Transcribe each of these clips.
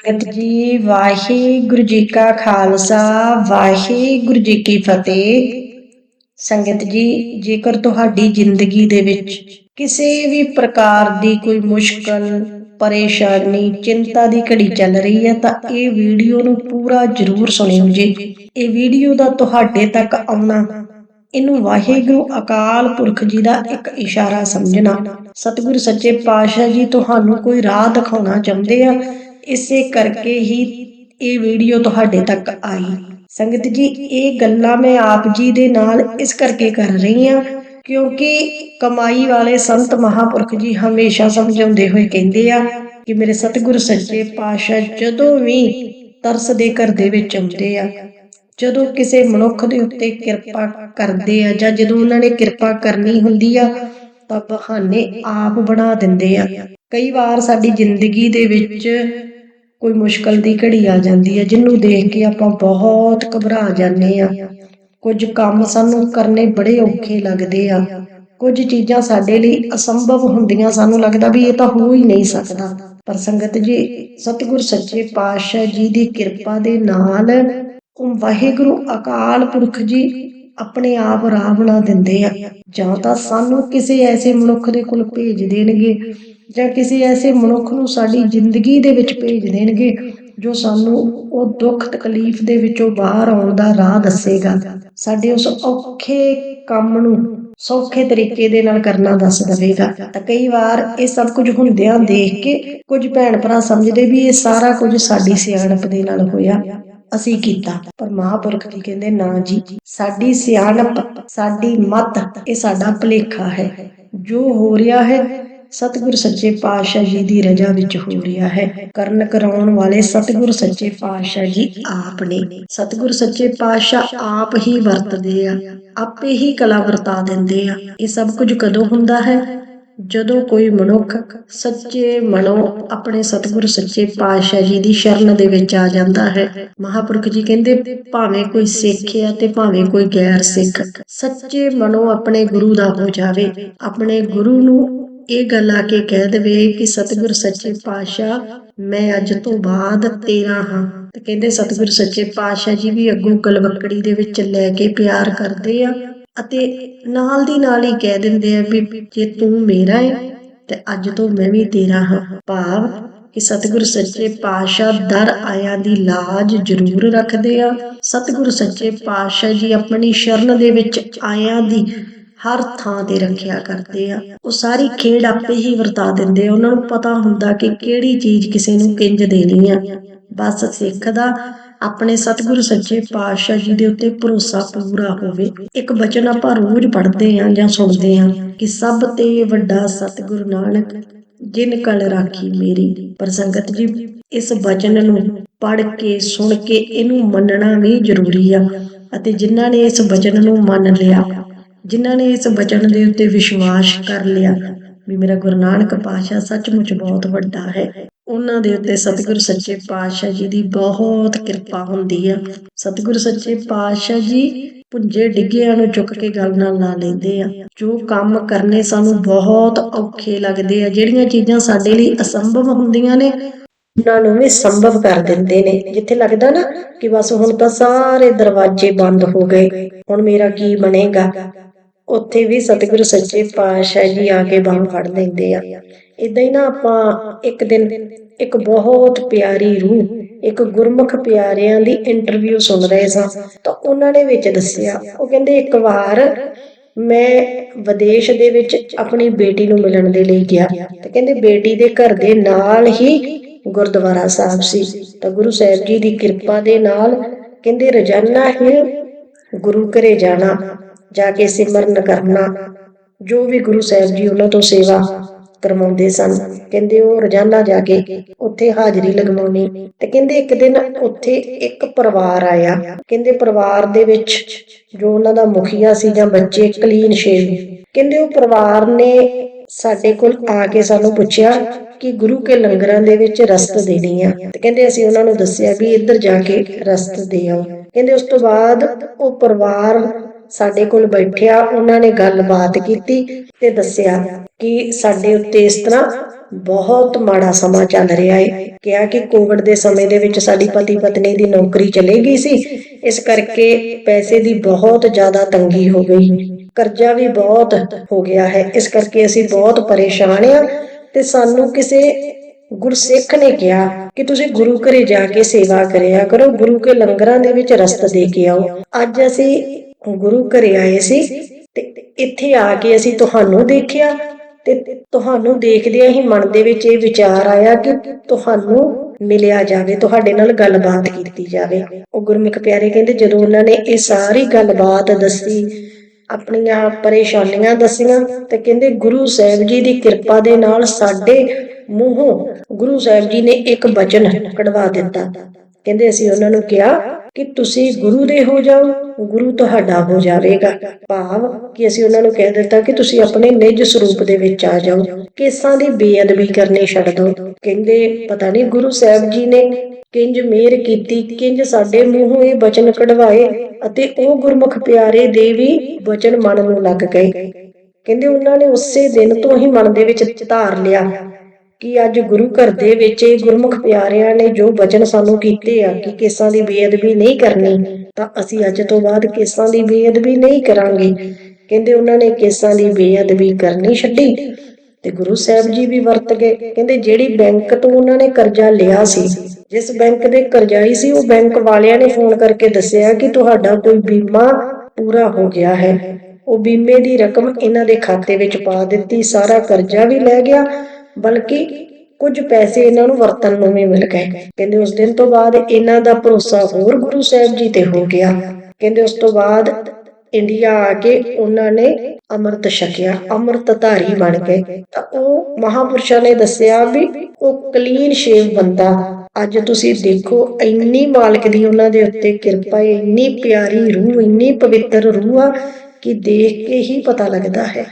ਸੰਗਤ ਜੀ, ਵਾਹਿਗੁਰੂ ਜੀ ਕਾ ਖਾਲਸਾ, ਵਾਹਿਗੁਰੂ ਜੀ ਕੀ ਫਤਿਹ। ਸੰਗਤ ਜੀ, ਜੇਕਰ ਤੁਹਾਡੀ ਜ਼ਿੰਦਗੀ ਦੇ ਵਿੱਚ ਕਿਸੇ ਵੀ ਪ੍ਰਕਾਰ ਦੀ ਕੋਈ ਮੁਸ਼ਕਲ, ਪਰੇਸ਼ਾਨੀ, ਚਿੰਤਾ ਦੀ ਘੜੀ ਚੱਲ ਰਹੀ ਹੈ, ਤਾਂ ਇਹ ਵੀਡੀਓ ਨੂੰ ਪੂਰਾ ਜ਼ਰੂਰ ਸੁਣਿਓ ਜੀ। ਇਹ ਵੀਡੀਓ ਦਾ ਤੁਹਾਡੇ ਤੱਕ ਆਉਣਾ, ਇਹਨੂੰ ਵਾਹਿਗੁਰੂ ਅਕਾਲ ਪੁਰਖ ਜੀ ਦਾ ਇੱਕ ਇਸ਼ਾਰਾ ਸਮਝਣਾ। ਸਤਿਗੁਰ ਸੱਚੇ ਪਾਤਸ਼ਾਹ ਜੀ, ਤੁਹਾਨੂੰ ਕੋਈ ਰਾਹ ਦਿਖਾਉਣਾ ਚਾਹੁੰਦੇ ਆ ਇਸੇ ਕਰਕੇ ਹੀ ਇਹ ਵੀਡੀਓ ਤੁਹਾਡੇ ਤੱਕ ਆਈ। ਸੰਗਤ ਜੀ, ਇਹ ਗੱਲਾਂ ਮੈਂ ਆਪ ਜੀ ਦੇ ਨਾਲ ਇਸ ਕਰਕੇ ਕਰ ਰਹੀ ਹਾਂ ਕਿਉਂਕਿ ਕਮਾਈ ਵਾਲੇ ਸੰਤ ਮਹਾਪੁਰਖ ਜੀ ਹਮੇਸ਼ਾ ਸਮਝਾਉਂਦੇ ਹੋਏ ਕਹਿੰਦੇ ਆ ਕਿ ਮੇਰੇ ਸਤਿਗੁਰ ਸੱਚੇ ਪਾਤਸ਼ਾਹ ਜਦੋਂ ਵੀ ਤਰਸ ਦੇ ਘਰ ਦੇ ਵਿੱਚ ਆਉਂਦੇ ਆ, ਜਦੋਂ ਕਿਸੇ ਮਨੁੱਖ ਦੇ ਉੱਤੇ ਕਿਰਪਾ ਕਰਦੇ ਆ ਜਾਂ ਜਦੋਂ ਉਹਨਾਂ ਨੇ ਕਿਰਪਾ ਕਰਨੀ ਹੁੰਦੀ ਆ, ਤਾਂ ਬਹਾਨੇ ਆਪ ਬਣਾ ਦਿੰਦੇ ਆ। ਕਈ ਵਾਰ ਸਾਡੀ ਜ਼ਿੰਦਗੀ ਦੇ ਵਿੱਚ ਕੋਈ ਮੁਸ਼ਕਲ ਦੀ ਘੜੀ ਆ ਜਾਂਦੀ ਹੈ, ਜਿਹਨੂੰ ਦੇਖ ਕੇ ਆਪਾਂ ਬਹੁਤ ਘਬਰਾ ਜਾਂਦੇ ਆ ਕੁਝ ਕੰਮ ਸਾਨੂੰ ਕਰਨੇ ਬੜੇ ਔਖੇ ਲੱਗਦੇ ਆ। ਕੁਝ ਚੀਜ਼ਾਂ ਸਾਡੇ ਲਈ ਅਸੰਭਵ ਹੁੰਦੀਆਂ, ਸਾਨੂੰ ਲੱਗਦਾ ਵੀ ਇਹ ਤਾਂ ਹੋ ਹੀ ਨਹੀਂ ਸਕਦਾ। ਪਰ ਸੰਗਤ ਜੀ, ਸਤਿਗੁਰ ਸੱਚੇ ਪਾਤਸ਼ਾਹ ਜੀ ਦੀ ਕਿਰਪਾ ਦੇ ਨਾਲ ਉਹ ਵਾਹਿਗੁਰੂ ਅਕਾਲ ਪੁਰਖ ਜੀ ਆਪਣੇ ਆਪ ਰਾਹ ਬਣਾ ਦਿੰਦੇ ਆ। ਜਾਂ ਤਾਂ ਸਾਨੂੰ ਕਿਸੇ ਐਸੇ ਮਨੁੱਖ ਦੇ ਕੋਲ ਭੇਜ ਦੇਣਗੇ ਜਾਂ ਕਿਸੇ ਐਸੇ ਮਨੁੱਖ ਨੂੰ ਸਾਡੀ ਜ਼ਿੰਦਗੀ ਦੇ ਵਿੱਚ ਭੇਜ ਦੇਣਗੇ ਜੋ ਸਾਨੂੰ ਉਹ ਦੁੱਖ ਤਕਲੀਫ ਦੇ ਵਿੱਚੋਂ ਬਾਹਰ ਆਉਣ ਦਾ ਰਾਹ ਦੱਸੇਗਾ। ਸਾਡੇ ਉਸ ਔਖੇ ਕੰਮ ਨੂੰ ਸੌਖੇ ਤਰੀਕੇ ਦੇ ਨਾਲ ਕਰਨਾ ਦੱਸ ਦਵੇਗਾ। ਤਾਂ ਕਈ ਵਾਰ ਇਹ ਸਭ ਕੁਝ ਹੁੰਦਿਆਂ ਦੇਖ ਕੇ ਕੁਝ ਭੈਣ ਭਰਾ ਸਮਝਦੇ ਵੀ ਇਹ ਸਾਰਾ ਕੁਝ ਸਾਡੀ ਸਿਆਣਪ ਦੇ ਨਾਲ ਹੋਇਆ। ਅਸੀਂ ਕੀਤਾ। ਪਰ ਮਹਾਪੁਰਖ ਜੀ ਕਹਿੰਦੇ, ਨਾ ਜੀ, ਸਾਡੀ ਸਿਆਣਪ, ਸਾਡੀ ਮਤ, ਇਹ ਸਾਡਾ ਭਲੇਖਾ ਹੈ। ਜੋ ਹੋ ਰਿਹਾ ਹੈ ਸਤਿਗੁਰ ਸੱਚੇ ਪਾਤਸ਼ਾਹ ਜੀ ਦੀ ਰਜ਼ਾ ਵਿੱਚ ਹੋ ਰਿਹਾ ਹੈ। ਕਰਨ ਕਰਾਉਣ ਵਾਲੇ ਸਤਿਗੁਰ ਸੱਚੇ ਪਾਤਸ਼ਾਹ ਜੀ ਆਪ ਨੇ। ਸਤਿਗੁਰ ਸੱਚੇ ਪਾਤਸ਼ਾਹ ਆਪ ਹੀ ਵਰਤਦੇ ਆ, ਆਪੇ ਹੀ ਕਲਾ ਵਰਤਾ ਦਿੰਦੇ ਆ। ਇਹ ਸਭ ਕੁਝ ਕਦੋਂ ਹੁੰਦਾ ਹੈ? ਜਦੋਂ ਕੋਈ ਮਨੁੱਖ ਸੱਚੇ ਮਨੋਂ ਆਪਣੇ ਸਤਿਗੁਰ ਸੱਚੇ ਪਾਤਸ਼ਾਹ ਜੀ ਦੀ ਸ਼ਰਨ ਦੇ ਵਿੱਚ ਆ ਜਾਂਦਾ ਹੈ। ਮਹਾਪੁਰਖ ਜੀ ਕਹਿੰਦੇ, ਭਾਵੇਂ ਕੋਈ ਸਿੱਖ ਆ ਤੇ ਭਾਵੇਂ ਕੋਈ ਗੈਰ ਸਿੱਖ, ਸੱਚੇ ਮਨੋਂ ਆਪਣੇ ਗੁਰੂ ਦਾ ਹੋ ਜਾਵੇ। ਆਪਣੇ ਗੁਰੂ ਨੂੰ ਇਹ ਗੱਲ ਆ ਕੇ ਕਹਿ ਦੇਵੇ ਕਿ ਸਤਿਗੁਰ ਸੱਚੇ ਪਾਤਸ਼ਾਹ, ਮੈਂ ਅੱਜ ਤੋਂ ਬਾਅਦ ਤੇਰਾ ਹਾਂ। ਤੇ ਕਹਿੰਦੇ ਸਤਿਗੁਰ ਸੱਚੇ ਪਾਤਸ਼ਾਹ ਜੀ ਵੀ ਅੱਗੋਂ ਗਲਵਕੜੀ ਦੇ ਵਿੱਚ ਲੈ ਕੇ ਪਿਆਰ ਕਰਦੇ ਆ ਅਤੇ ਨਾਲ ਦੀ ਨਾਲ ਹੀ ਕਹਿ ਦਿੰਦੇ ਆ ਵੀ ਜੇ ਤੂੰ ਮੇਰਾ ਹੈ ਤੇ ਅੱਜ ਤੋਂ ਮੈਂ ਵੀ ਤੇਰਾ ਹਾਂ। ਭਾਵ ਕਿ ਸਤਿਗੁਰ ਸੱਚੇ ਪਾਤਸ਼ਾਹ ਦਰ ਆਇਆਂ ਦੀ ਲਾਜ ਜ਼ਰੂਰ ਰੱਖਦੇ ਆ। ਸਤਿਗੁਰ ਸੱਚੇ ਪਾਤਸ਼ਾਹ ਜੀ ਆਪਣੀ ਸ਼ਰਨ ਦੇ ਵਿੱਚ ਆਇਆਂ ਦੀ ਹਰ ਥਾਂ ਤੇ ਰੱਖਿਆ ਕਰਦੇ ਆ। ਉਹ ਸਾਰੀ ਖੇਡ ਆਪੇ ਹੀ ਵਰਤਾ ਦਿੰਦੇ ਆ। ਉਹਨਾਂ ਨੂੰ ਪਤਾ ਹੁੰਦਾ ਕਿ ਕਿਹੜੀ ਚੀਜ਼ ਕਿਸੇ ਨੂੰ ਕਿੰਜ ਦੇਣੀ ਆ। ਬਸ ਸਿੱਖ ਦਾ ਆਪਣੇ ਸਤਿਗੁਰੂ ਸੱਚੇ ਪਾਤਸ਼ਾਹ ਜੀ ਦੇ ਉੱਤੇ ਭਰੋਸਾ ਪੂਰਾ ਹੋਵੇ। ਇੱਕ ਬਚਨ ਆਪਾਂ ਰੋਜ਼ ਪੜ੍ਹਦੇ ਆਂ ਜਾਂ ਸੁਣਦੇ ਆਂ ਕਿ ਸਭ ਤੇ ਵੱਡਾ ਸਤਿਗੁਰੂ ਨਾਨਕ, ਜਿਨ ਕਲ ਰਾਖੀ ਮੇਰੀ। ਪਰ ਸੰਗਤ ਜੀ, ਇਸ ਬਚਨ ਨੂੰ ਪੜ੍ਹ ਕੇ, ਸੁਣ ਕੇ ਇਹਨੂੰ ਮੰਨਣਾ ਵੀ ਜ਼ਰੂਰੀ ਆ। ਅਤੇ ਜਿਨ੍ਹਾਂ ਨੇ ਇਸ ਬਚਨ ਨੂੰ ਮੰਨ ਲਿਆ ਜਿਨ੍ਹਾਂ ਨੇ ਇਸ ਬਚਨ ਦੇ ਉੱਤੇ ਵਿਸ਼ਵਾਸ ਕਰ ਲਿਆ ਵੀ ਮੇਰਾ ਗੁਰੂ ਨਾਨਕ ਪਾਤਸ਼ਾਹ ਸੱਚਮੁੱਚ ਬਹੁਤ ਵੱਡਾ ਹੈ। ਉਹਨਾਂ ਦੇ ਉੱਤੇ ਸਤਿਗੁਰ ਸੱਚੇ ਪਾਤਸ਼ਾਹ ਜੀ ਦੀ ਬਹੁਤ ਕਿਰਪਾ ਹੁੰਦੀ ਆ। ਸਤਿਗੁਰ ਸੱਚੇ ਪਾਤਸ਼ਾਹ ਜੀ ਪੁੰਜੇ ਡਿੱਗਿਆਂ ਨੂੰ ਚੁੱਕ ਕੇ ਗੱਲ ਨਾਲ ਲਾ ਲੈਂਦੇ ਆ। ਜੋ ਕੰਮ ਕਰਨੇ ਸਾਨੂੰ ਬਹੁਤ ਔਖੇ ਲੱਗਦੇ ਆ। ਜਿਹੜੀਆਂ ਚੀਜ਼ਾਂ ਸਾਡੇ ਲਈ ਅਸੰਭਵ ਹੁੰਦੀਆਂ ਨੇ, ਉਹਨਾਂ ਨੂੰ ਵੀ ਸੰਭਵ ਕਰ ਦਿੰਦੇ ਨੇ। ਜਿੱਥੇ ਲੱਗਦਾ ਨਾ ਕਿ ਬਸ ਹੁਣ ਤਾਂ ਸਾਰੇ ਦਰਵਾਜ਼ੇ ਬੰਦ ਹੋ ਗਏ। ਹੁਣ ਮੇਰਾ ਕੀ ਬਣੇਗਾ? ਉੱਥੇ ਵੀ ਸਤਿਗੁਰੂ ਸੱਚੇ ਪਾਤਸ਼ਾਹ ਜੀ ਆ ਕੇ ਬਾਹ ਫੜ ਲੈਂਦੇ ਆ। ਇਦਾਂ ਹੀ ਨਾ ਆਪਾਂ ਇੱਕ ਦਿਨ ਇੱਕ ਬਹੁਤ ਪਿਆਰੀ ਰੂਹ, ਇੱਕ ਗੁਰਮੁਖ ਪਿਆਰਿਆਂ ਦੀ ਇੰਟਰਵਿਊ ਸੁਣ ਰਹੇ ਸਾਂ ਤਾਂ ਉਹਨਾਂ ਨੇ ਵਿੱਚ ਦੱਸਿਆ, ਉਹ ਕਹਿੰਦੇ ਇੱਕ ਵਾਰ ਮੈਂ ਵਿਦੇਸ਼ ਦੇ ਵਿੱਚ ਆਪਣੀ ਬੇਟੀ ਨੂੰ ਮਿਲਣ ਦੇ ਲਈ ਗਿਆ ਤੇ ਕਹਿੰਦੇ ਬੇਟੀ ਦੇ ਘਰ ਦੇ ਨਾਲ ਹੀ ਗੁਰਦੁਆਰਾ ਸਾਹਿਬ ਸੀ। ਤਾਂ ਗੁਰੂ ਸਾਹਿਬ ਜੀ ਦੀ ਕਿਰਪਾ ਦੇ ਨਾਲ ਕਹਿੰਦੇ ਰੋਜ਼ਾਨਾ ਹੀ ਗੁਰੂ ਘਰੇ ਜਾਣਾ। ਜਾ ਕੇ ਸਿਮਰਨ ਕਰਨਾ। ਜੋ ਵੀ ਗੁਰੂ ਸਾਹਿਬ ਜੀ ਉਹਨਾਂ ਤੋਂ ਸੇਵਾ ਕਰਵਾਉਂਦੇ ਸਨ, ਕਹਿੰਦੇ ਉਹ ਰੋਜ਼ਾਨਾ ਜਾ ਕੇ ਉੱਥੇ ਹਾਜ਼ਰੀ ਲਗਵਾਉਣੀ। ਤੇ ਕਹਿੰਦੇ ਇੱਕ ਦਿਨ ਉੱਥੇ ਇੱਕ ਪਰਿਵਾਰ ਆਇਆ। ਕਹਿੰਦੇ ਪਰਿਵਾਰ ਦੇ ਵਿੱਚ ਜੋ ਉਹਨਾਂ ਦਾ ਮੁਖੀਆ ਸੀ ਜਾਂ ਬੱਚੇ, ਕਲੀਨ ਸ਼ੇਵ ਕਹਿੰਦੇ ਉਹ ਪਰਿਵਾਰ ਨੇ ਸਾਡੇ ਕੋਲ ਆ ਕੇ ਸਾਨੂੰ ਪੁੱਛਿਆ ਕਿ ਗੁਰੂ ਕੇ ਲੰਗਰਾਂ ਦੇ ਵਿੱਚ ਰਸਤ ਦੇਣੀ ਆ। ਤੇ ਕਹਿੰਦੇ ਅਸੀਂ ਉਹਨਾਂ ਨੂੰ ਦੱਸਿਆ ਵੀ ਇੱਧਰ ਜਾ ਕੇ ਰਸਤ ਦੇ ਆਓ। ਕਹਿੰਦੇ ਉਸ ਤੋਂ ਬਾਅਦ ਉਹ ਪਰਿਵਾਰ ਸਾਡੇ ਕੋਲ ਬੈਠਿਆ, ਉਹਨਾਂ ਨੇ ਗੱਲਬਾਤ ਕੀਤੀ ਤੇ ਦੱਸਿਆ ਕਿ ਸਾਡੇ ਉੱਤੇ ਇਸ ਤਰ੍ਹਾਂ ਬਹੁਤ ਮਾੜਾ ਸਮਾਂ ਚੱਲ ਰਿਹਾ ਹੈ ਕਿਹਾ ਕਿ ਕੋਵਿਡ ਦੇ ਸਮੇਂ ਦੇ ਵਿੱਚ ਸਾਡੀ ਪਤੀ ਪਤਨੀ ਦੀ ਨੌਕਰੀ ਚਲੇ ਗਈ ਸੀ। ਇਸ ਕਰਕੇ ਪੈਸੇ ਦੀ ਬਹੁਤ ਜ਼ਿਆਦਾ ਤੰਗੀ ਹੋ ਗਈ। ਕਰਜ਼ਾ ਵੀ ਬਹੁਤ ਹੋ ਗਿਆ ਹੈ। ਇਸ ਕਰਕੇ ਅਸੀਂ ਬਹੁਤ ਪਰੇਸ਼ਾਨ ਆ ਤੇ ਸਾਨੂੰ ਕਿਸੇ ਗੁਰਸਿੱਖ ਨੇ ਕਿਹਾ ਕਿ ਤੁਸੀਂ ਗੁਰੂ ਘਰੇ ਜਾ ਕੇ ਸੇਵਾ ਕਰਿਆ ਕਰੋ। ਗੁਰੂ ਕੇ ਲੰਗਰਾਂ ਦੇ ਵਿੱਚ ਰਸਤ ਦੇ ਕੇ ਆਓ। ਅੱਜ ਅਸੀਂ ਗੁਰੂ ਘਰੇ ਆਏ ਸੀ ਤੇ ਇੱਥੇ ਆ ਕੇ ਅਸੀਂ ਤੁਹਾਨੂੰ ਦੇਖਿਆ ਤੇ ਤੁਹਾਨੂੰ ਦੇਖਦਿਆਂ ਹੀ ਮਨ ਦੇ ਵਿੱਚ ਇਹ ਵਿਚਾਰ ਆਇਆ ਕਿ ਤੁਹਾਨੂੰ ਮਿਲਿਆ ਜਾਵੇ, ਤੁਹਾਡੇ ਨਾਲ ਗੱਲਬਾਤ ਕੀਤੀ ਜਾਵੇ। ਉਹ ਗੁਰਮੁਖ ਪਿਆਰੇ ਕਹਿੰਦੇ, ਜਦੋਂ ਉਹਨਾਂ ਨੇ ਇਹ ਸਾਰੀ ਗੱਲਬਾਤ ਦੱਸੀ, ਆਪਣੀਆਂ ਪਰੇਸ਼ਾਨੀਆਂ ਦੱਸੀਆਂ ਤੇ ਕਹਿੰਦੇ, ਗੁਰੂ ਸਾਹਿਬ ਜੀ ਦੀ ਕਿਰਪਾ ਦੇ ਨਾਲ ਸਾਡੇ ਮੂੰਹੋਂ ਗੁਰੂ ਸਾਹਿਬ ਜੀ ਨੇ ਇੱਕ ਬਚਨ ਕਢਵਾ ਦਿੱਤਾ। ਕਹਿੰਦੇ ਅਸੀਂ ਉਹਨਾਂ ਨੂੰ ਕਿਹਾ ਕਿ ਤੁਸੀਂ ਗੁਰੂ ਦੇ ਹੋ ਜਾਓ, ਗੁਰੂ ਤੁਹਾਡਾ ਹੋ ਜਾਵੇਗਾ। ਭਾਵ ਕਿ ਅਸੀਂ ਉਹਨਾਂ ਨੂੰ ਕਹਿ ਦਿੱਤਾ ਕਿ ਤੁਸੀਂ ਆਪਣੇ ਨਿੱਜ ਸਰੂਪ ਦੇ ਵਿੱਚ ਆ ਜਾਓ। ਕੇਸਾਂ ਦੀ ਬੇਅਦਬੀ ਕਰਨੀ ਛੱਡ ਦਿਓ ਕਹਿੰਦੇ, ਪਤਾ ਨਹੀਂ ਗੁਰੂ ਸਾਹਿਬ ਜੀ ਨੇ ਕਿੰਜ ਮਿਹਰ ਕੀਤੀ, ਕਿੰਜ ਸਾਡੇ ਮੂੰਹੋਂ ਇਹ ਬਚਨ ਕਢਵਾਏ ਅਤੇ ਉਹ ਗੁਰਮੁਖ ਪਿਆਰੇ ਦੇ ਵੀ ਬਚਨ ਮਨ ਨੂੰ ਲੱਗ ਗਏ। ਕਹਿੰਦੇ, ਉਹਨਾਂ ਨੇ ਉਸੇ ਦਿਨ ਤੋਂ ਹੀ ਮਨ ਦੇ ਵਿੱਚ ਧਾਰ ਲਿਆ। ਕਿ ਅੱਜ ਗੁਰੂ ਘਰ ਦੇ ਵਿੱਚ ਇਹ ਗੁਰਮੁਖ ਪਿਆਰਿਆਂ ਨੇ ਜੋ ਬਚਨ ਸਾਨੂੰ ਕੀਤੇ ਆ ਕਿ ਕੇਸਾਂ ਦੀ ਬੇਅਦਬੀ ਨਹੀਂ ਕਰਨੀ, ਤਾਂ ਅਸੀਂ ਅੱਜ ਤੋਂ ਬਾਅਦ ਕੇਸਾਂ ਦੀ ਬੇਅਦਬੀ ਨਹੀਂ ਕਰਾਂਗੇ। ਕਹਿੰਦੇ ਉਹਨਾਂ ਨੇ ਕੇਸਾਂ ਦੀ ਬੇਅਦਬੀ ਕਰਨੀ ਛੱਡੀ ਤੇ ਗੁਰੂ ਸਾਹਿਬ ਜੀ ਵੀ ਵਰਤ ਗਏ। ਕਹਿੰਦੇ ਜਿਹੜੀ ਬੈਂਕ ਤੋਂ ਉਹਨਾਂ ਨੇ ਕਰਜ਼ਾ ਲਿਆ ਸੀ, ਜਿਸ ਬੈਂਕ ਦੇ ਕਰਜ਼ਾਈ ਸੀ, ਉਹ ਬੈਂਕ ਵਾਲਿਆਂ ਨੇ ਫੋਨ ਕਰਕੇ ਦੱਸਿਆ ਕਿ ਤੁਹਾਡਾ ਕੋਈ ਬੀਮਾ ਪੂਰਾ ਹੋ ਗਿਆ ਹੈ। ਉਹ ਬੀਮੇ ਦੀ ਰਕਮ ਇਹਨਾਂ ਦੇ ਖਾਤੇ ਵਿੱਚ ਪਾ ਦਿੱਤੀ, ਸਾਰਾ ਕਰਜ਼ਾ ਵੀ ਲੈ ਗਿਆ ਬਲਕਿ ਕੁਝ ਪੈਸੇ ਇਹਨਾਂ ਨੂੰ ਵਰਤਨ ਨੂੰ ਵੀ ਮਿਲ ਗਏ। ਕਹਿੰਦੇ ਉਸ ਦਿਨ ਤੋਂ ਬਾਅਦ ਇਹਨਾਂ ਦਾ ਭਰੋਸਾ ਹੋਰ ਗੁਰੂ ਸਾਹਿਬ ਜੀ ਤੇ ਹੋ ਗਿਆ। ਕਹਿੰਦੇ ਉਸ ਤੋਂ ਬਾਅਦ ਇੰਡੀਆ ਆ ਕੇ ਉਹਨਾਂ ਨੇ ਅੰਮ੍ਰਿਤ ਛਕਿਆ ਅੰਮ੍ਰਿਤ ਧਾਰੀ ਬਣ ਗਏ। ਤਾਂ ਉਹ ਮਹਾਪੁਰਸ਼ਾਂ ਨੇ ਦੱਸਿਆ ਵੀ ਉਹ ਕਲੀਨ ਸ਼ੇਵ ਬੰਦਾ। ਅੱਜ ਤੁਸੀਂ ਦੇਖੋ ਇੰਨੀ ਮਾਲਕ ਦੀ ਉਹਨਾਂ ਦੇ ਉੱਤੇ ਕਿਰਪਾ ਹੈ, ਇੰਨੀ ਪਿਆਰੀ ਰੂਹ, ਇੰਨੀ ਪਵਿੱਤਰ ਰੂਹ ਆ ਕਿ ਦੇਖ ਕੇ ਹੀ ਪਤਾ ਲੱਗਦਾ ਹੈ।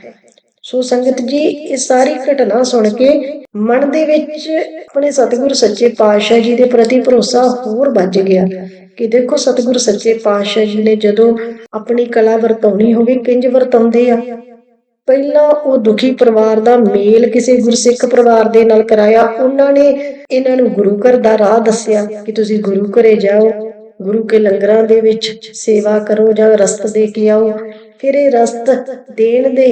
ਸੋ ਸੰਗਤ ਜੀ, ਇਹ ਸਾਰੀ ਘਟਨਾ ਸੁਣ ਕੇ ਮਨ ਦੇ ਵਿੱਚ ਆਪਣੇ ਸਤਿਗੁਰ ਸੱਚੇ ਪਾਤਸ਼ਾਹ ਜੀ ਦੇ ਪ੍ਰਤੀ ਭਰੋਸਾ ਹੋਰ ਵੱਜ ਗਿਆ ਕਿ ਦੇਖੋ ਸਤਿਗੁਰ ਸੱਚੇ ਪਾਤਸ਼ਾਹ ਜੀ ਨੇ ਜਦੋਂ ਆਪਣੀ ਕਲਾ ਵਰਤਾਉਣੀ ਹੋਵੇ, ਕਿੰਜ ਵਰਤਾਉਂਦੇ ਆ। ਪਹਿਲਾਂ ਉਹ ਦੁਖੀ ਪਰਿਵਾਰ ਦਾ ਮੇਲ ਕਿਸੇ ਗੁਰਸਿੱਖ ਪਰਿਵਾਰ ਦੇ ਨਾਲ ਕਰਾਇਆ। ਉਹਨਾਂ ਨੇ ਇਹਨਾਂ ਨੂੰ ਗੁਰੂ ਘਰ ਦਾ ਰਾਹ ਦੱਸਿਆ ਕਿ ਤੁਸੀਂ ਗੁਰੂ ਘਰੇ ਜਾਓ, ਗੁਰੂ ਕੇ ਲੰਗਰਾਂ ਦੇ ਵਿੱਚ ਸੇਵਾ ਕਰੋ ਜਾਂ ਰਸਤ ਦੇ ਕੇ ਆਓ। ਫਿਰ ਇਹ ਰਸਤ ਦੇਣ ਦੇ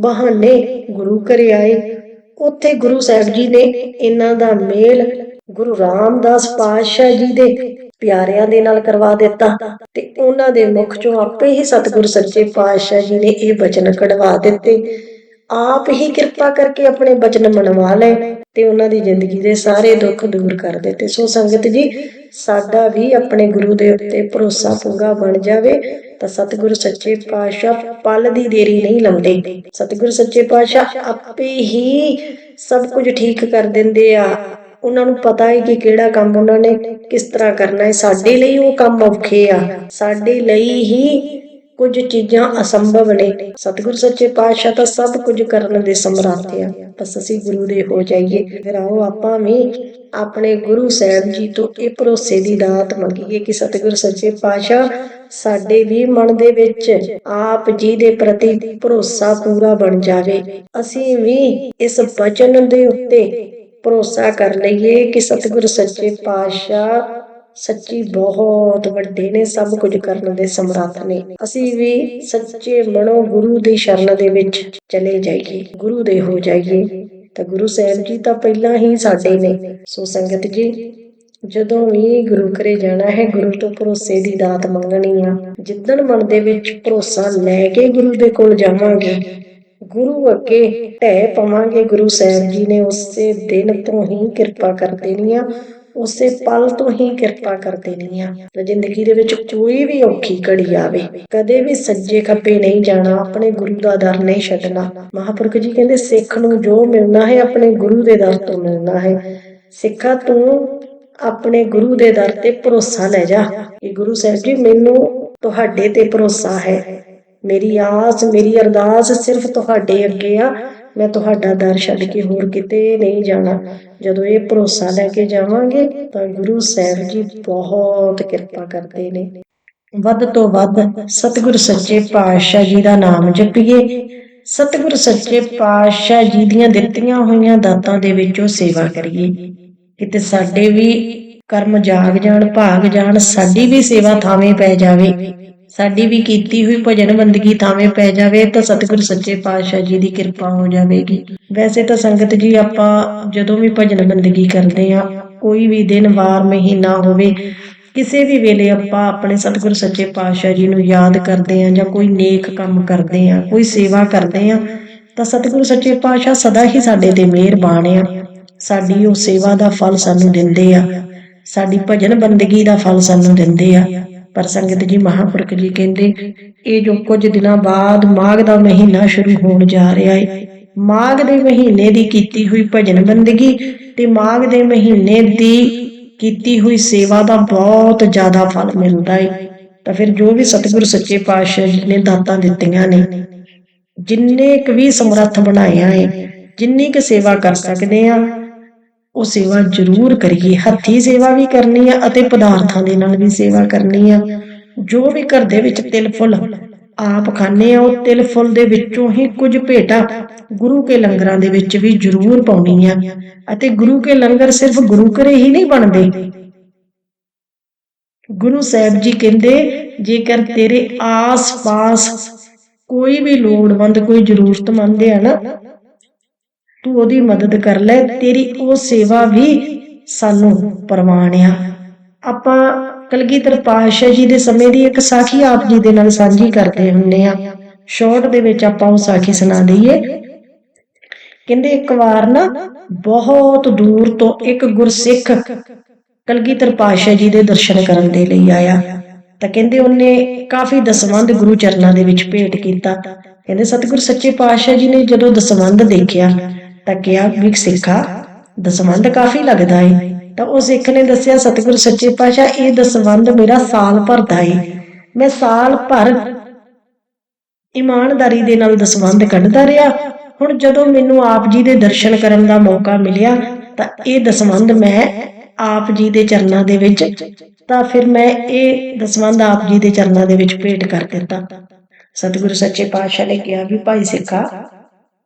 ਬਹਾਨੇ ਗੁਰੂ ਘਰੇ ਆਏ। ਉੱਥੇ ਗੁਰੂ ਸਾਹਿਬ ਜੀ ਨੇ ਇਹਨਾਂ ਦਾ ਮੇਲ ਗੁਰੂ ਰਾਮਦਾਸ ਪਾਤਸ਼ਾਹ ਜੀ ਦੇ ਪਿਆਰਿਆਂ ਦੇ ਨਾਲ ਕਰਵਾ ਦਿੱਤਾ ਤੇ ਉਹਨਾਂ ਦੇ ਮੁਖ ਚੋਂ ਆਪੇ ਹੀ ਸਤਿਗੁਰ ਸੱਚੇ ਪਾਤਸ਼ਾਹ ਜੀ ਨੇ ਇਹ ਬਚਨ ਕਢਵਾ ਦਿੱਤੇ। ਆਪ ਹੀ ਕਿਰਪਾ ਕਰਕੇ ਆਪਣੇ ਬਚਨ ਮਨਵਾ ਲਏ ਤੇ ਉਹਨਾਂ ਦੀ ਜ਼ਿੰਦਗੀ ਦੇ ਸਾਰੇ ਦੁੱਖ ਦੂਰ ਕਰ ਦਿੱਤੇ। ਸੋ ਸੰਗਤ ਜੀ, ਸਾਡਾ ਵੀ ਆਪਣੇ ਗੁਰੂ ਦੇ ਉੱਤੇ ਭਰੋਸਾ ਪੂਰਾ ਬਣ ਜਾਵੇ ਤਾਂ ਸਤਿਗੁਰ ਸੱਚੇ ਪਾਤਸ਼ਾਹ ਪਲ ਦੀ ਦੇਰੀ ਨਹੀਂ ਲਾਉਂਦੇ। ਸਤਿਗੁਰ ਸੱਚੇ ਪਾਤਸ਼ਾਹ ਆਪੇ ਹੀ ਸਭ ਕੁਝ ਠੀਕ ਕਰ ਦਿੰਦੇ ਆ। ਉਹਨਾਂ ਨੂੰ ਪਤਾ ਹੈ ਕਿ ਕਿਹੜਾ ਕੰਮ ਉਹਨਾਂ ਨੇ ਕਿਸ ਤਰ੍ਹਾਂ ਕਰਨਾ ਹੈ। ਸਾਡੇ ਲਈ ਉਹ ਕੰਮ ਔਖੇ ਆ। ਸਾਡੇ ਲਈ ਹੀ ਕੁਝ ਚੀਜ਼ਾਂ ਅਸੰਭਵ ਨੇ। ਸਤਿਗੁਰ ਸੱਚੇ ਪਾਤਸ਼ਾਹ ਤਾਂ ਸਭ ਕੁਝ ਕਰਨ ਦੇ ਸਮਰੱਥ ਆ। ਬਸ ਅਸੀਂ ਗੁਰੂ ਦੇ ਹੋ ਜਾਈਏ। ਫਿਰ ਆਓ ਆਪਾਂ ਵੀ ਆਪਣੇ ਗੁਰੂ ਸਾਹਿਬ ਜੀ ਤੋਂ ਇਹ ਭਰੋਸੇ ਦੀ ਦਾਤ ਮੰਗੀਏ ਕਿ ਸਤਿਗੁਰ ਸੱਚੇ ਪਾਤਸ਼ਾਹ ਸਾਡੇ ਵੀ ਮਨ ਦੇ ਵਿੱਚ ਆਪ ਜੀ ਦੇ ਪ੍ਰਤੀ ਭਰੋਸਾ ਪੂਰਾ ਬਣ ਜਾਵੇ। ਅਸੀਂ ਵੀ ਇਸ ਬਚਨ ਦੇ ਉੱਤੇ ਭਰੋਸਾ ਕਰ ਲਈਏ ਕਿ ਸਤਿਗੁਰ ਸੱਚੇ ਪਾਤਸ਼ਾਹ ਸੱਚੀ ਬਹੁਤ ਵੱਡੇ ਨੇ, ਸਭ ਕੁਝ ਕਰਨ ਦੇ ਸਮਰੱਥ ਨੇ। ਅਸੀਂ ਵੀ ਸੱਚੇ ਮਨੋ ਗੁਰੂ ਦੀ ਸ਼ਰਨ ਦੇ ਵਿੱਚ ਚਲੇ ਜਾਈਏ, ਗੁਰੂ ਦੇ ਹੋ ਜਾਈਏ। ਤਾਂ ਗੁਰੂ ਸਾਹਿਬ ਜੀ ਤਾਂ ਪਹਿਲਾਂ ਹੀ ਸਾਡੇ ਨੇ। ਸੋ ਸੰਗਤ ਜੀ, ਜਦੋਂ ਵੀ ਗੁਰੂ ਘਰੇ ਜਾਣਾ ਹੈ, ਗੁਰੂ ਤੋਂ ਭਰੋਸੇ ਦੀ ਦਾਤ ਮੰਗਣੀ ਆ। ਜਿੱਦਣ ਮਨ ਦੇ ਵਿੱਚ ਭਰੋਸਾ ਲੈ ਕੇ ਗੁਰੂ ਦੇ ਕੋਲ ਜਾਵਾਂਗੇ, ਗੁਰੂ ਅੱਗੇ ਢਹਿ ਪਵਾਂਗੇ। ਗੁਰੂ ਸਾਹਿਬ ਜੀ ਨੇ ਉਸੇ ਦਿਨ ਤੋਂ ਹੀ ਕਿਰਪਾ ਕਰ ਦੇਣੀ ਆ। ਉਸੇ ਪਲ ਤੋਂ ਹੀ ਕਿਰਪਾ ਕਰ ਦੇਣੀ ਆ। ਤਾਂ ਜ਼ਿੰਦਗੀ ਦੇ ਵਿੱਚ ਕੋਈ ਵੀ ਔਖੀ ਘੜੀ ਆਵੇ, ਕਦੇ ਵੀ ਸੱਜੇ ਖੱਬੇ ਨਹੀਂ ਜਾਣਾ, ਆਪਣੇ ਗੁਰੂ ਦਾ ਦਰ ਨਹੀਂ ਛੱਡਣਾ। ਮਹਾਪੁਰਖ ਜੀ ਕਹਿੰਦੇ, ਸਿੱਖ ਨੂੰ ਜੋ ਮਿਲਣਾ ਹੈ, ਆਪਣੇ ਗੁਰੂ ਦੇ ਦਰ ਤੋਂ ਮਿਲਣਾ ਹੈ। ਸਿੱਖਾ ਤੂੰ ਆਪਣੇ ਗੁਰੂ ਦੇ ਦਰ ਤੇ ਭਰੋਸਾ ਲੈ ਜਾ। ਕਿ ਗੁਰੂ ਸਾਹਿਬ ਜੀ, ਮੈਨੂੰ ਤੁਹਾਡੇ ਤੇ ਭਰੋਸਾ ਹੈ। ਮੇਰੀ ਆਸ, ਮੇਰੀ ਅਰਦਾਸ ਸਿਰਫ ਤੁਹਾਡੇ ਅੱਗੇ ਆ। ਮੈਂ ਤੁਹਾਡਾ ਦਰ ਛੱਡ ਕੇ ਹੋਰ ਕਿਤੇ ਨਹੀਂ ਜਾਣਾ। ਜਦੋਂ ਇਹ ਭਰੋਸਾ ਲੈ ਕੇ ਜਾਵਾਂਗੇ, ਤਾਂ ਗੁਰੂ ਸਾਹਿਬ ਜੀ ਬਹੁਤ ਕਿਰਪਾ ਕਰਦੇ ਨੇ। ਵੱਧ ਤੋਂ ਵੱਧ ਸਤਿਗੁਰ ਸੱਚੇ ਪਾਤਸ਼ਾਹ ਜੀ ਦਾ ਨਾਮ ਜਪੀਏ। ਸਤਿਗੁਰ ਸੱਚੇ ਪਾਤਸ਼ਾਹ ਜੀ ਦੀਆਂ ਦਿੱਤੀਆਂ ਹੋਈਆਂ ਦਾਤਾਂ ਦੇ ਵਿੱਚੋਂ ਸੇਵਾ ਕਰੀਏ। ਕਿਤੇ ਸਾਡੇ ਵੀ ਕਰਮ ਜਾਗ ਜਾਣ, ਭਾਗ ਜਾਣ, ਸਾਡੀ ਵੀ ਸੇਵਾ ਥਾਵੇਂ ਪੈ ਜਾਵੇ। ਸਾਡੀ ਵੀ ਕੀਤੀ ਹੋਈ ਭਜਨ ਬੰਦਗੀ ਥਾਵੇਂ ਪੈ ਜਾਵੇ, ਤਾਂ ਸਤਿਗੁਰ ਸੱਚੇ ਪਾਤਸ਼ਾਹ ਜੀ ਦੀ ਕਿਰਪਾ ਹੋ ਜਾਵੇਗੀ। ਵੈਸੇ ਤਾਂ ਸੰਗਤ ਜੀ, ਆਪਾਂ ਜਦੋਂ ਵੀ ਭਜਨ ਬੰਦਗੀ ਕਰਦੇ ਆ ਕੋਈ ਵੀ ਦਿਨ, ਵਾਰ, ਮਹੀਨਾ ਹੋਵੇ, ਕਿਸੇ ਵੀ ਵੇਲੇ ਆਪਾਂ ਆਪਣੇ ਸਤਿਗੁਰ ਸੱਚੇ ਪਾਤਸ਼ਾਹ ਜੀ ਨੂੰ ਯਾਦ ਕਰਦੇ ਆ ਜਾਂ ਕੋਈ ਨੇਕ ਕੰਮ ਕਰਦੇ ਆ ਕੋਈ ਸੇਵਾ ਕਰਦੇ ਆ ਤਾਂ ਸਤਿਗੁਰ ਸੱਚੇ ਪਾਤਸ਼ਾਹ ਸਦਾ ਹੀ ਸਾਡੇ ਤੇ ਮਿਹਰਬਾਨ ਆ। ਸਾਡੀ ਉਹ ਸੇਵਾ ਦਾ ਫਲ ਸਾਨੂੰ ਦਿੰਦੇ ਆ। ਸਾਡੀ ਭਜਨ ਬੰਦਗੀ ਦਾ ਫਲ ਸਾਨੂੰ ਦਿੰਦੇ ਆ। ਪਰ ਸੰਗਤ ਜੀ ਮਹਾਂਪੁਰਖ ਜੀ ਕਹਿੰਦੇ, ਇਹ ਜੋ ਕੁਝ ਦਿਨਾਂ ਬਾਅਦ ਮਾਘ ਦਾ ਮਹੀਨਾ ਸ਼ੁਰੂ ਹੋਣ ਜਾ ਰਿਹਾ ਹੈ ਮਾਘ ਦੇ ਮਹੀਨੇ ਦੀ ਕੀਤੀ ਹੋਈ ਭਜਨ ਬੰਦਗੀ ਤੇ ਮਾਘ ਦੇ ਮਹੀਨੇ ਦੀ ਕੀਤੀ ਹੋਈ ਸੇਵਾ ਦਾ ਬਹੁਤ ਜ਼ਿਆਦਾ ਫਲ ਮਿਲਦਾ ਹੈ ਤਾਂ ਫਿਰ ਜੋ ਵੀ ਸਤਿਗੁਰ ਸੱਚੇ ਪਾਤਸ਼ਾਹ ਜੀ ਨੇ ਦਾਤਾਂ ਦਿੱਤੀਆਂ ਨੇ, ਜਿੰਨੇ ਕੁ ਵੀ ਸਮਰੱਥ ਬਣਾਇਆ ਹੈ ਜਿੰਨੀ ਕੁ ਸੇਵਾ ਕਰ ਸਕਦੇ ਆ ਉਹ ਸੇਵਾ ਜ਼ਰੂਰ ਕਰੀਏ, ਹੱਥੀ ਸੇਵਾ ਵੀ ਕਰਨੀ ਆ ਅਤੇ ਪਦਾਰਥਾਂ ਦੇ ਨਾਲ ਵੀ ਸੇਵਾ ਕਰਨੀ ਆ। ਜੋ ਵੀ ਘਰ ਦੇ ਵਿੱਚ ਤਿਲ ਫੁੱਲ, ਆਪ ਖਾਣੇ ਆ, ਉਹ ਤਿਲ ਫੁੱਲ ਦੇ ਵਿੱਚੋਂ ਹੀ ਕੁਝ ਭੇਟਾ ਗੁਰੂ ਕੇ ਲੰਗਰਾਂ ਦੇ ਵਿੱਚ ਵੀ ਜ਼ਰੂਰ ਪਾਉਣੀ ਆ। ਅਤੇ ਗੁਰੂ ਕੇ ਲੰਗਰ ਸਿਰਫ ਗੁਰੂ ਘਰੇ ਹੀ ਨਹੀਂ ਬਣਦੇ। ਗੁਰੂ ਸਾਹਿਬ ਜੀ ਕਹਿੰਦੇ, ਜੇਕਰ ਤੇਰੇ ਆਸ-ਪਾਸ ਕੋਈ ਵੀ ਲੋੜਵੰਦ, ਕੋਈ ਜ਼ਰੂਰਤਮੰਦ ਹੈ ਨਾ ਤੂੰ ਉਹਦੀ ਮਦਦ ਕਰ ਲੈ, ਤੇਰੀ ਉਹ ਸੇਵਾ ਵੀ ਸਾਨੂੰ ਪ੍ਰਵਾਨ ਆ। ਆਪਾਂ ਕਲਗੀਧਰ ਪਾਤਸ਼ਾਹ ਜੀ ਦੇ ਸਮੇਂ ਦੀ ਇੱਕ ਸਾਖੀ ਆਪ ਜੀ ਦੇ ਨਾਲ ਸਾਂਝੀ ਕਰਦੇ ਹੁੰਨੇ ਆ। ਸ਼ਾਰਟ ਦੇ ਵਿੱਚ ਆਪਾਂ ਉਹ ਸਾਖੀ ਸੁਣਾ ਦਈਏ। ਕਹਿੰਦੇ, ਇੱਕ ਵਾਰ ਨਾ ਬਹੁਤ ਦੂਰ ਤੋਂ ਇੱਕ ਗੁਰਸਿੱਖ ਕਲਗੀਧਰ ਪਾਤਸ਼ਾਹ ਜੀ ਦੇ ਦਰਸ਼ਨ ਕਰਨ ਦੇ ਲਈ ਆਇਆ। ਤਾਂ ਕਹਿੰਦੇ ਉਹਨੇ ਕਾਫੀ ਦਸਵੰਧ ਗੁਰੂ ਚਰਨਾਂ ਦੇ ਵਿੱਚ ਭੇਟ ਕੀਤਾ। ਕਹਿੰਦੇ, ਸਤਿਗੁਰ ਸੱਚੇ ਪਾਤਸ਼ਾਹ ਜੀ ਨੇ ਜਦੋਂ ਦਸਵੰਧ ਦੇਖਿਆ ਤਾਂ ਕਿਹਾ ਵੀ ਸਿੱਖਾ ਦਸਵੰਧ ਕਾਫੀ ਲੱਗਦਾ ਏ। ਤਾਂ ਉਹ ਸਿੱਖ ਨੇ ਦੱਸਿਆ, ਸਤਿਗੁਰ ਸੱਚੇ ਪਾਤਸ਼ਾਹ, ਇਹ ਦਸਵੰਧ ਮੇਰਾ ਸਾਲ ਭਰ ਦਾ ਏ। ਮੈਂ ਸਾਲ ਭਰ ਇਮਾਨਦਾਰੀ ਦੇ ਨਾਲ ਦਸਵੰਧ ਕੱਢਦਾ ਰਿਹਾ। ਹੁਣ ਜਦੋਂ ਮੈਨੂੰ ਆਪ ਜੀ ਦੇ ਦਰਸ਼ਨ ਕਰਨ ਦਾ ਮੌਕਾ ਮਿਲਿਆ, ਤਾਂ ਇਹ ਦਸਵੰਧ ਮੈਂ ਆਪ ਜੀ ਦੇ ਚਰਨਾਂ ਦੇ ਵਿੱਚ, ਤਾਂ ਫਿਰ ਮੈਂ ਇਹ ਦਸਵੰਧ ਆਪ ਜੀ ਦੇ ਚਰਨਾਂ ਦੇ ਵਿੱਚ ਭੇਟ ਕਰ ਦਿੱਤਾ। ਸਤਿਗੁਰੂ ਸੱਚੇ ਪਾਤਸ਼ਾਹ ਨੇ ਕਿਹਾ ਵੀ, ਭਾਈ ਸਿੱਖਾ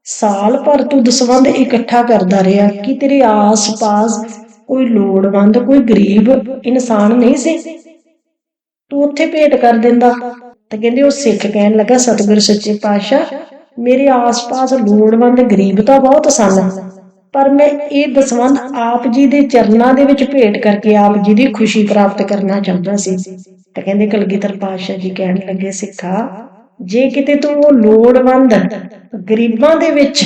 ਸਾਲ ਭਰ ਤੂੰ ਦਸਵੰਧ ਇਕੱਠਾ ਕਰਦਾ ਰਿਹਾ, ਕਿ ਤੇਰੇ ਆਸ-ਪਾਸ ਕੋਈ ਲੋੜਵੰਦ, ਕੋਈ ਗਰੀਬ ਇਨਸਾਨ ਨਹੀਂ ਸੀ? ਤੂੰ ਉੱਥੇ ਭੇਟ ਕਰ ਦਿੰਦਾ ਤਾਂ ਕਹਿੰਦੇ ਉਹ ਸਿੱਖ ਕਹਿਣ ਲੱਗਾ, ਸਤਿਗੁਰੂ ਸੱਚੇ ਪਾਤਸ਼ਾਹ, ਮੇਰੇ ਆਸ-ਪਾਸ ਲੋੜਵੰਦ ਗਰੀਬ ਤਾਂ ਬਹੁਤ ਸਨ, ਪਰ ਮੈਂ ਇਹ ਦਸਵੰਧ ਆਪ ਜੀ ਦੇ ਚਰਨਾਂ ਦੇ ਵਿੱਚ ਭੇਟ ਕਰਕੇ ਆਪ ਜੀ ਦੀ ਖੁਸ਼ੀ ਪ੍ਰਾਪਤ ਕਰਨਾ ਚਾਹੁੰਦਾ ਸੀ। ਤਾਂ ਕਹਿੰਦੇ ਕਲਗੀਧਰ ਪਾਤਸ਼ਾਹ ਜੀ ਕਹਿਣ ਲੱਗੇ, ਸਿੱਖਾ ਜੇ ਕਿਤੇ ਤੂੰ ਉਹ ਲੋੜਵੰਦ ਗਰੀਬਾਂ ਦੇ ਵਿੱਚ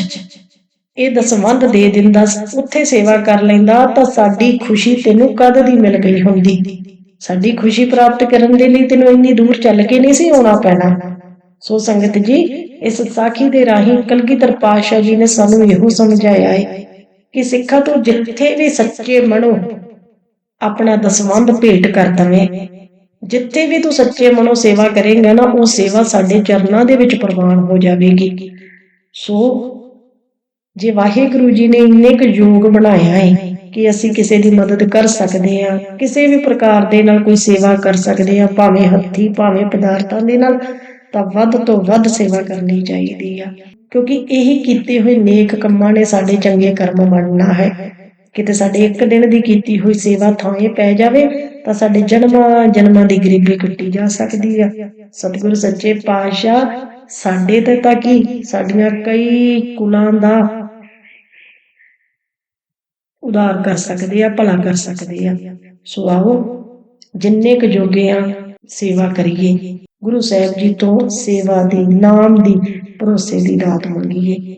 ਇਹ ਦਸਵੰਧ ਦੇ ਦਿੰਦਾ, ਉੱਥੇ ਸੇਵਾ ਕਰ ਲੈਂਦਾ, ਤਾਂ ਸਾਡੀ ਖੁਸ਼ੀ ਤੈਨੂੰ ਕਦ ਦੀ ਮਿਲ ਗਈ ਹੁੰਦੀ? ਸਾਡੀ ਖੁਸ਼ੀ ਪ੍ਰਾਪਤ ਕਰਨ ਦੇ ਲਈ ਤੈਨੂੰ ਇੰਨੀ ਦੂਰ ਚੱਲ ਕੇ ਨਹੀਂ ਸੀ ਆਉਣਾ ਪੈਣਾ? ਸੋ ਸੰਗਤ ਜੀ, ਇਸ ਸਾਖੀ ਦੇ ਰਾਹੀਂ ਕਲਗੀਧਰ ਪਾਤਸ਼ਾਹ ਜੀ ਨੇ ਸਾਨੂੰ ਇਹੋ ਸਮਝਾਇਆ ਹੈ ਕਿ ਸਿੱਖਾਂ ਤੋਂ ਜਿੱਥੇ ਵੀ ਸੱਚੇ ਮਨੋਂ ਆਪਣਾ ਦਸਵੰਧ ਭੇਟ ਕਰ ਦਵੇਂ। ਜਿੱਥੇ ਵੀ ਤੂੰ ਸੱਚੇ ਮਨੋਂ ਸੇਵਾ ਕਰੇਂਗਾ ਨਾ, ਉਹ ਸੇਵਾ ਸਾਡੇ ਚਰਨਾਂ ਦੇ ਵਿੱਚ ਪ੍ਰਵਾਨ ਹੋ ਜਾਵੇਗੀ। ਸੋ, ਜੇ ਵਾਹਿਗੁਰੂ ਜੀ ਨੇ ਇੰਨੇ ਕੁ ਯੋਗ ਬਣਾਇਆ ਹੈ ਕਿ ਅਸੀਂ ਕਿਸੇ ਦੀ ਮਦਦ ਕਰ ਸਕਦੇ ਹਾਂ, ਕਿਸੇ ਵੀ ਪ੍ਰਕਾਰ ਦੇ ਨਾਲ ਕੋਈ ਸੇਵਾ ਕਰ ਸਕਦੇ ਹਾਂ, ਭਾਵੇਂ ਹੱਥੀ, ਭਾਵੇਂ ਪਦਾਰਥਾਂ ਦੇ ਨਾਲ, ਤਾਂ ਵੱਧ ਤੋਂ ਵੱਧ ਸੇਵਾ ਕਰਨੀ ਚਾਹੀਦੀ ਆ। ਕਿਉਂਕਿ ਇਹੀ ਕੀਤੇ ਹੋਏ ਨੇਕ ਕੰਮਾਂ ਨੇ ਸਾਡੇ ਚੰਗੇ ਕਰਮ ਬਣਨਾ ਹੈ। ਕਿਤੇ ਸਾਡੇ ਇੱਕ ਦਿਨ ਦੀ ਕੀਤੀ ਹੋਈ ਸੇਵਾ ਥਾਂਏ ਪੈ ਜਾਵੇ, ਤਾਂ ਸਾਡੇ ਜਨਮਾਂ ਜਨਮਾਂ ਦੀ ਗਰੀਬੀ ਕੱਟੀ ਜਾ ਸਕਦੀ ਆ। ਸਤਿਗੁਰੂ ਸੱਚੇ ਪਾਤਸ਼ਾਹ, ਸਾਡੇ ਤੇ ਤਾਂ ਕੀ? ਸਾਡੀਆਂ ਕਈ ਕੁਲਾਂ ਦਾ ਉਦਾਰ ਕਰ ਸਕਦੇ ਆ, ਭਲਾ ਕਰ ਸਕਦੇ ਆ। ਸੋ ਆਓ, ਜਿੰਨੇ ਕੁ ਜੋਗੇ ਆ, ਸੇਵਾ ਕਰੀਏ। ਗੁਰੂ ਸਾਹਿਬ ਜੀ ਤੋਂ ਸੇਵਾ ਦੀ ਨਾਮ ਦੀ ਭਰੋਸੇ ਦੀ ਦਾਤ ਮੰਗੀਏ।